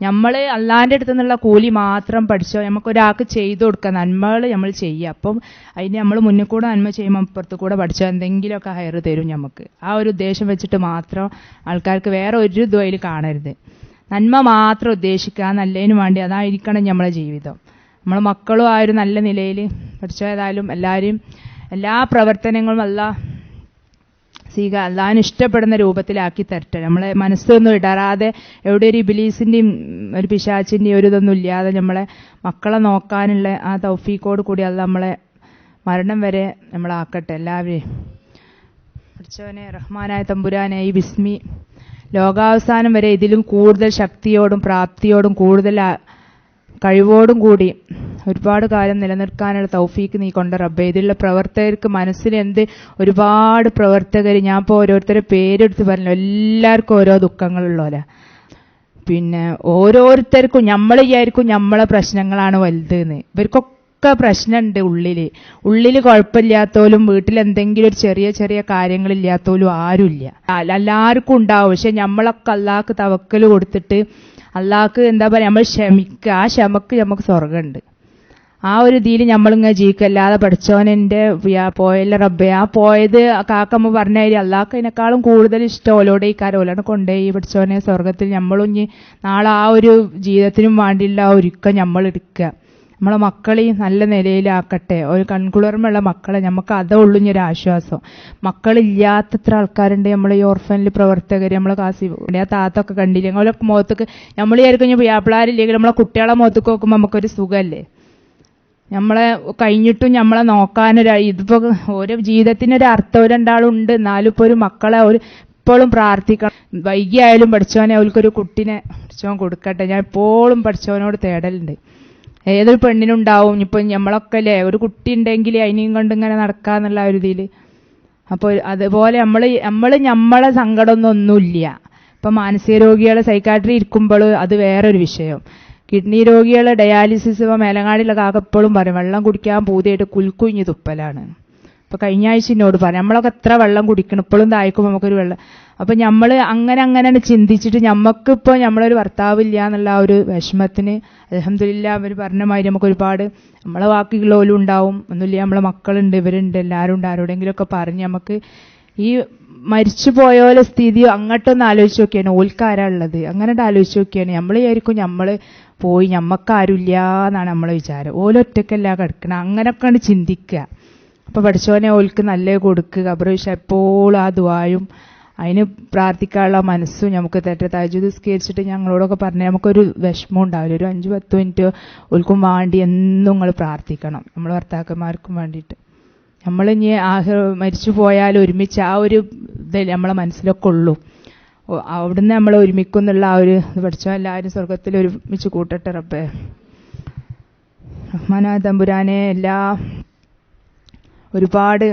നമ്മൾ അള്ളാന്റെ അടുത്തു നിന്നുള്ള കൂലി മാത്രം പഠിച്ചോ നമുക്കൊരാൾക്ക് ചെയ്തു കൊടുക്കുക നന്മകൾ നമ്മൾ ചെയ്യുക. അപ്പം അതിന് നമ്മൾ മുന്നിൽ കൂടെ നന്മ ചെയ്യുമ്പോൾ അപ്പുറത്ത് കൂടെ പഠിച്ചോ എന്തെങ്കിലുമൊക്കെ ഹയർ തരും നമുക്ക് ആ ഒരു ഉദ്ദേശം വെച്ചിട്ട് മാത്രം ആൾക്കാർക്ക് വേറെ ഒരു ദ്വയിൽ കാണരുത്. നന്മ മാത്രം ഉദ്ദേശിക്കുക നല്ലതിന് വേണ്ടി അതായിരിക്കണം നമ്മളെ ജീവിതം. നമ്മൾ മക്കളും ആ ഒരു നല്ല നിലയിൽ പഠിച്ചോ ഏതായാലും എല്ലാവരും എല്ലാ പ്രവർത്തനങ്ങളും അല്ല സ്വീക അള്ളാഹിന് ഇഷ്ടപ്പെടുന്ന രൂപത്തിലാക്കി തരട്ടെ. നമ്മളെ മനസ്സൊന്നും ഇടറാതെ എവിടെ ഒരു ഇബിലീസിന്റെയും ഒരു പിശാച്ചിന്റെയും ഒരു ഇതൊന്നും ഇല്ലാതെ നമ്മളെ മക്കളെ നോക്കാനുള്ള ആ തൗഫീക്കോട് കൂടി അത് നമ്മളെ മരണം വരെ നമ്മളാക്കട്ടെ എല്ലാവരെയും. പഠിച്ചവനെ റഹ്മാനായ തമ്പുരാനെ ഈ ബിസ്മി ലോകാവസാനം വരെ ഇതിലും കൂടുതൽ ശക്തിയോടും പ്രാപ്തിയോടും കൂടുതൽ കഴിവോടും കൂടി ഒരുപാട് കാലം നിലനിർത്താനുള്ള തൗഫീക്ക് നീ കൊണ്ട റബ്ബെ. ഇതിലുള്ള പ്രവർത്തകർക്ക് മനസ്സിൽ എന്ത് ഒരുപാട് പ്രവർത്തകർ ഞാൻ ഇപ്പോൾ ഓരോരുത്തരെ പേരെടുത്ത് പറഞ്ഞു എല്ലാവർക്കും ഓരോ ദുഃഖങ്ങളുള്ളോല. പിന്നെ ഓരോരുത്തർക്കും നമ്മൾ വിചാരിക്കും നമ്മളെ പ്രശ്നങ്ങളാണ് വലുത് എന്ന് ഇവർക്കൊക്കെ പ്രശ്നമുണ്ട് ഉള്ളിൽ ഉള്ളിൽ കുഴപ്പമില്ലാത്തോലും വീട്ടിൽ എന്തെങ്കിലും ഒരു ചെറിയ ചെറിയ കാര്യങ്ങളില്ലാത്തോലും ആരുമില്ല. എല്ലാവർക്കും ഉണ്ടാവും. പക്ഷെ നമ്മളൊക്കെ അല്ലാക്ക് തവക്കൽ കൊടുത്തിട്ട് അള്ളാഹ്ക്ക് എന്താ പറയാ നമ്മൾ ക്ഷമിക്കുക ആ ക്ഷമക്ക് നമുക്ക് സ്വർഗമുണ്ട് ആ ഒരു ഇതിൽ നമ്മളിങ്ങനെ ജീവിക്കല്ലാതെ പഠിച്ചോനെന്റെ പോയല്ല റബ്ബെ. ആ പോയത് കാക്കമ്മ പറഞ്ഞാൽ അള്ളാഹ്ക്ക് അതിനേക്കാളും കൂടുതൽ ഇഷ്ടം ഓലോടെ ഈ കാര്യം ഓലോടെ കൊണ്ടുപോയി പഠിച്ചോനെ സ്വർഗത്തിൽ നമ്മളും ഇനി നാളെ ആ ഒരു ജീവിതത്തിനും വേണ്ടിയുള്ള ഒരുക്കം നമ്മൾ എടുക്കുക. നമ്മളെ മക്കളെയും നല്ല നിലയിലാക്കട്ടെ. ഒരു കൺകുളിർമുള്ള മക്കളെ നമുക്ക് അതേ ഉള്ളൂ ഒരു ആശ്വാസം. മക്കളില്ലാത്തത്ര ആൾക്കാരുണ്ട് നമ്മളെ ഈ ഓർഫനിൽ പ്രവർത്തകർ നമ്മളെ കാസി ആ താത്തൊക്കെ കണ്ടില്ലേ? അവരൊക്കെ മുഖത്തേക്ക് നമ്മൾ വിചാരിക്കും വ്യാപിളാരില്ലെങ്കിൽ നമ്മളെ കുട്ടികളെ മുഖത്തേക്ക് നോക്കുമ്പോൾ നമുക്കൊരു സുഖമല്ലേ നമ്മളെ കഴിഞ്ഞിട്ടും നമ്മളെ നോക്കാനൊരു ഇതിപ്പോ ഓരോ ജീവിതത്തിനൊരു അർത്ഥം രണ്ടാളുണ്ട് എന്നാലും ഇപ്പൊ ഒരു മക്കളെ ഒരു എപ്പോഴും പ്രാർത്ഥിക്കണം. വൈകിയായാലും പഠിച്ചവനെ അവൾക്കൊരു കുട്ടിനെ പഠിച്ചവൻ കൊടുക്കട്ടെ. ഞാൻ എപ്പോഴും പഠിച്ചവനോട് തേടലുണ്ട്. ഏതൊരു പെണ്ണിനുണ്ടാവും? ഇപ്പൊ നമ്മളൊക്കെ അല്ലേ ഒരു കുട്ടി ഉണ്ടെങ്കിൽ അതിനെയും കൊണ്ട് ഇങ്ങനെ നടക്കാന്നുള്ള ഒരു ഇതിൽ. അപ്പോൾ അതുപോലെ നമ്മൾ നമ്മൾ നമ്മളെ സങ്കടമൊന്നൊന്നുമില്ല ഇപ്പൊ മാനസിക രോഗികളെ സൈക്കാട്രി ഇരിക്കുമ്പോൾ അത് വേറൊരു വിഷയം. കിഡ്നി രോഗികളെ ഡയാലിസിസ് മേലങ്ങാടിയിലൊക്കെ കാക്ക എപ്പോഴും പറയും. വെള്ളം കുടിക്കാൻ പൂതിയായിട്ട് കുൽക്കുഞ്ഞ് തുപ്പലാണ്. ഇപ്പൊ കഴിഞ്ഞ ആഴ്ച എന്നോട് പറഞ്ഞു നമ്മളൊക്കെ എത്ര വെള്ളം കുടിക്കണം? ഇപ്പോഴും ദാഹിക്കുമ്പോൾ നമുക്കൊരു വെള്ളം. അപ്പൊ നമ്മൾ അങ്ങനെ അങ്ങനെ ചിന്തിച്ചിട്ട് നമുക്കിപ്പോ നമ്മളൊരു ഭർത്താവില്ല എന്നുള്ള ആ ഒരു വിഷമത്തിന് അലഹമില്ല അവർ പറഞ്ഞ മാതിരി നമുക്ക് ഒരുപാട് നമ്മളെ ബാക്കിയുള്ളവരും ഉണ്ടാവും. ഒന്നുമില്ല നമ്മളെ മക്കളുണ്ട് ഇവരുണ്ട് എല്ലാവരും ഉണ്ട്. ആരോടെങ്കിലുമൊക്കെ പറഞ്ഞ് നമുക്ക് ഈ മരിച്ചു പോയോലെ സ്ഥിതി അങ്ങോട്ടൊന്ന് ആലോചിച്ച് നോക്കിയാണ് ഓൽക്കാരാ ഉള്ളത്? അങ്ങനെ ആലോചിച്ച് നോക്കിയാണ് നമ്മൾ വിചാരിക്കും നമ്മൾ പോയി ഞമ്മക്കാരുമില്ല എന്നാണ് നമ്മളെ വിചാരം. ഓലൊറ്റക്കല്ല കിടക്കണം. അങ്ങനെയൊക്കെ ചിന്തിക്കുക. അപ്പൊ പഠിച്ചോനെ ഓൽക്ക് നല്ല കൊടുക്കുക ഖബറുഷ എപ്പോഴും ആ ദ്വായും അതിന് പ്രാർത്ഥിക്കാനുള്ള മനസ്സും നമുക്ക് തെറ്റ തജുദ് സ്കരിച്ചിട്ട് ഞങ്ങളോടൊക്കെ പറഞ്ഞാൽ നമുക്കൊരു വിഷമം ഉണ്ടാവില്ല. ഒരു അഞ്ച് പത്ത് മിനിറ്റ് ഓൽക്കും വേണ്ടി എന്നും നിങ്ങൾ പ്രാർത്ഥിക്കണം. നമ്മൾ ഭർത്താക്കന്മാർക്കും വേണ്ടിയിട്ട്. ഇനി ആഹ് മരിച്ചു പോയാൽ ഒരുമിച്ച് ആ ഒരു ഇത് നമ്മളെ മനസ്സിലൊക്കെ ഉള്ളൂ. അവിടുന്ന് നമ്മൾ ഒരുമിക്കുന്നുള്ള ആ ഒരു പഠിച്ചോ എല്ലാവരും സ്വർഗത്തിൽ ഒരുമിച്ച് കൂട്ടട്ടെ റബ്ബേ. റഹ്മാനാ തമ്പുരാനെ എല്ലാ ഒരുപാട്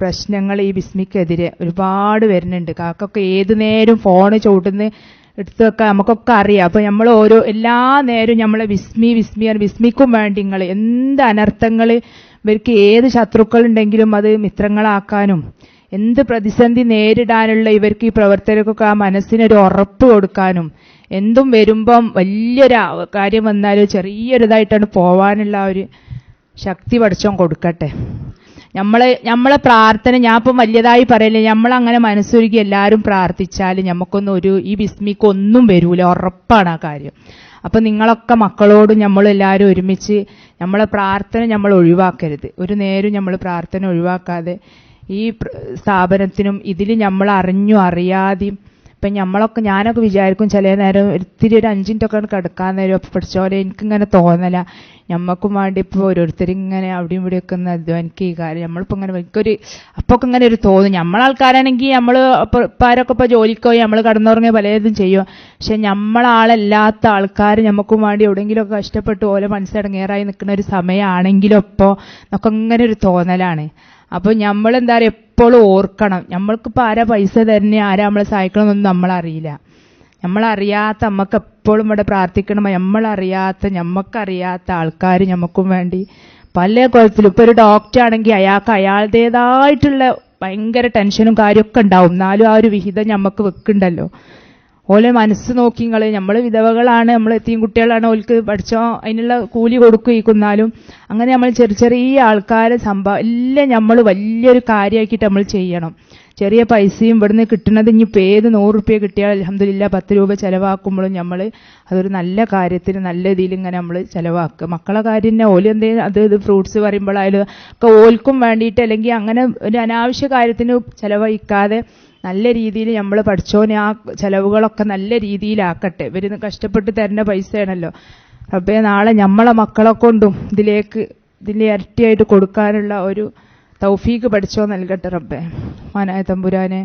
പ്രശ്നങ്ങൾ ഈ വിസ്മിക്കെതിരെ ഒരുപാട് വരുന്നുണ്ട്. കാക്കൊക്കെ ഏത് നേരം ഫോണ് ചവിട്ടുന്ന എടുത്തു വെക്കാൻ നമുക്കൊക്കെ അറിയാം. അപ്പൊ നമ്മൾ ഓരോ എല്ലാ നേരവും നമ്മളെ വിസ്മി വിസ്മി വിസ്മിക്കും വേണ്ടി നിങ്ങൾ എന്ത് അനർത്ഥങ്ങൾ ഇവർക്ക് ഏത് ശത്രുക്കൾ ഉണ്ടെങ്കിലും അത് മിത്രങ്ങളാക്കാനും എന്ത് പ്രതിസന്ധി നേരിടാനുള്ള ഇവർക്ക് ഈ പ്രവർത്തകർക്കൊക്കെ ആ മനസ്സിനൊരു ഉറപ്പ് കൊടുക്കാനും എന്തും വരുമ്പം വലിയൊരു കാര്യം വന്നാലും ചെറിയൊരിതായിട്ടാണ് പോവാനുള്ള ഒരു ശക്തി പഠിച്ചോൻ കൊടുക്കട്ടെ. നമ്മളെ നമ്മളെ പ്രാർത്ഥന ഞാൻ ഇപ്പം വലിയതായി പറയില്ല നമ്മളങ്ങനെ മനസ്സൊരുക്കി എല്ലാവരും പ്രാർത്ഥിച്ചാൽ നമുക്കൊന്നും ഒരു ഈ വിസ്മിക്കൊന്നും വരൂല ഉറപ്പാണ് ആ കാര്യം. അപ്പൊ നിങ്ങളൊക്കെ മക്കളോടും നമ്മളെല്ലാവരും ഒരുമിച്ച് നമ്മളെ പ്രാർത്ഥന നമ്മൾ ഒഴിവാക്കരുത്. ഒരു നേരം നമ്മൾ പ്രാർത്ഥന ഒഴിവാക്കാതെ ഈ സ്ഥാപനത്തിനും ഇതിൽ നമ്മൾ അറിഞ്ഞു അറിയാതെയും ഇപ്പം നമ്മളൊക്കെ ഞാനൊക്കെ വിചാരിക്കും ചില നേരം ഒത്തിരി ഒരു അഞ്ചിന്റെയൊക്കെ കിടക്കാൻ നേരം അപ്പൊ പഠിച്ചോലെ എനിക്കിങ്ങനെ തോന്നല. ഞമ്മക്കും വേണ്ടി ഇപ്പോൾ ഓരോരുത്തരും ഇങ്ങനെ അവിടെയും ഇവിടെയൊക്കെ ഒന്ന് അധ്വാനിക്കുക ഈ കാര്യം. നമ്മളിപ്പോൾ ഇങ്ങനെ എനിക്കൊരു അപ്പൊക്കെ ഇങ്ങനെ ഒരു തോന്നും. നമ്മളാൾക്കാരാണെങ്കിൽ നമ്മൾ ഇപ്പാരൊക്കെ ഇപ്പോൾ ജോലിക്കോ നമ്മൾ കടന്നുറങ്ങിയ പലതും ചെയ്യും. പക്ഷെ നമ്മളാളല്ലാത്ത ആൾക്കാർ നമുക്കും വേണ്ടി എവിടെയെങ്കിലുമൊക്കെ കഷ്ടപ്പെട്ട് ഓരോ മനസ്സിലടങ്ങേറായി നിൽക്കുന്ന ഒരു സമയമാണെങ്കിലും ഇപ്പോൾ നമുക്ക് ഒരു തോന്നലാണ്. അപ്പൊ നമ്മൾ എന്താ പറയുക എപ്പോഴും ഓർക്കണം. നമ്മൾക്കിപ്പോൾ ആരാ പൈസ തരുന്നേ ആരാ നമ്മളെ സഹായിക്കണമെന്നൊന്നും നമ്മളറിയില്ല. നമ്മളറിയാത്ത നമുക്ക് എപ്പോഴും ഇവിടെ പ്രാർത്ഥിക്കണം നമ്മളറിയാത്ത നമുക്കറിയാത്ത ആൾക്കാർ നമുക്കും വേണ്ടി. പല കുഴപ്പത്തിലും ഇപ്പൊ ഒരു ഡോക്ടർ ആണെങ്കിൽ അയാൾക്ക് അയാളുടേതായിട്ടുള്ള ഭയങ്കര ടെൻഷനും കാര്യമൊക്കെ ഉണ്ടാവും. എന്നാലും ആ ഒരു വിഹിതം നമുക്ക് വെക്കുന്നുണ്ടല്ലോ ഓലെ മനസ്സ് നോക്കിങ്ങൾ നമ്മൾ വിധവകളാണ് നമ്മൾ എത്തിയും കുട്ടികളാണ് ഓൽക്ക് പഠിച്ചോ അതിനുള്ള കൂലി കൊടുക്കുകയിക്കുന്നാലും അങ്ങനെ നമ്മൾ ചെറിയ ചെറിയ ആൾക്കാരെ സംഭവം എല്ലാം നമ്മൾ വലിയൊരു കാര്യമാക്കിയിട്ട് നമ്മൾ ചെയ്യണം. ചെറിയ പൈസയും ഇവിടുന്ന് കിട്ടുന്നത് ഇനി ഏത് റുപ്യ കിട്ടിയാൽ അലഹമില്ല പത്ത് രൂപ ചിലവാക്കുമ്പോഴും നമ്മൾ അതൊരു നല്ല കാര്യത്തിന് നല്ല രീതിയിൽ ഇങ്ങനെ നമ്മൾ ചിലവാക്കുക. മക്കളെ കാര്യം തന്നെ ഓൽ എന്തെങ്കിലും അത് ഇത് ഫ്രൂട്ട്സ് പറയുമ്പോഴായാലും ഒക്കെ ഓൽക്കും വേണ്ടിയിട്ട് അല്ലെങ്കിൽ അങ്ങനെ ഒരു അനാവശ്യ കാര്യത്തിന് ചിലവഴിക്കാതെ നല്ല രീതിയിൽ നമ്മൾ പഠിച്ചോനെ ആ ചിലവുകളൊക്കെ നല്ല രീതിയിലാക്കട്ടെ. ഇവർ കഷ്ടപ്പെട്ട് തരുന്ന പൈസയാണല്ലോ. റബ്ബേ നാളെ നമ്മളെ മക്കളെ കൊണ്ടും ഇതിലേക്ക് ഇതിൽ ഇരട്ടിയായിട്ട് കൊടുക്കാനുള്ള ഒരു തൗഫീക്ക് പഠിച്ചോ നൽകട്ടെ റബ്ബേ. മാനായ തമ്പുരാനെ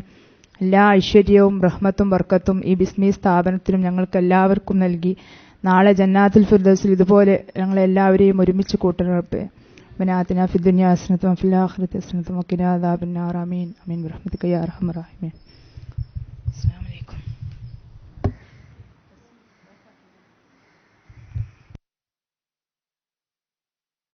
എല്ലാ ഐശ്വര്യവും റഹ്മത്തും വർക്കത്തും ഈ ബിസ്മി സ്ഥാപനത്തിനും ഞങ്ങൾക്ക് എല്ലാവർക്കും നൽകി. നാളെ ജന്നാത്തുൽ ഫിർദൗസിൽ ഇതുപോലെ ഞങ്ങളെല്ലാവരെയും ഒരുമിച്ച് കൂട്ടണം റബ്ബേ. من آتنا في الدنيا حسنة وفي الآخرة حسنة وقنا عذاب النار. آمين. آمين برحمتك يا أرحم الراحمين.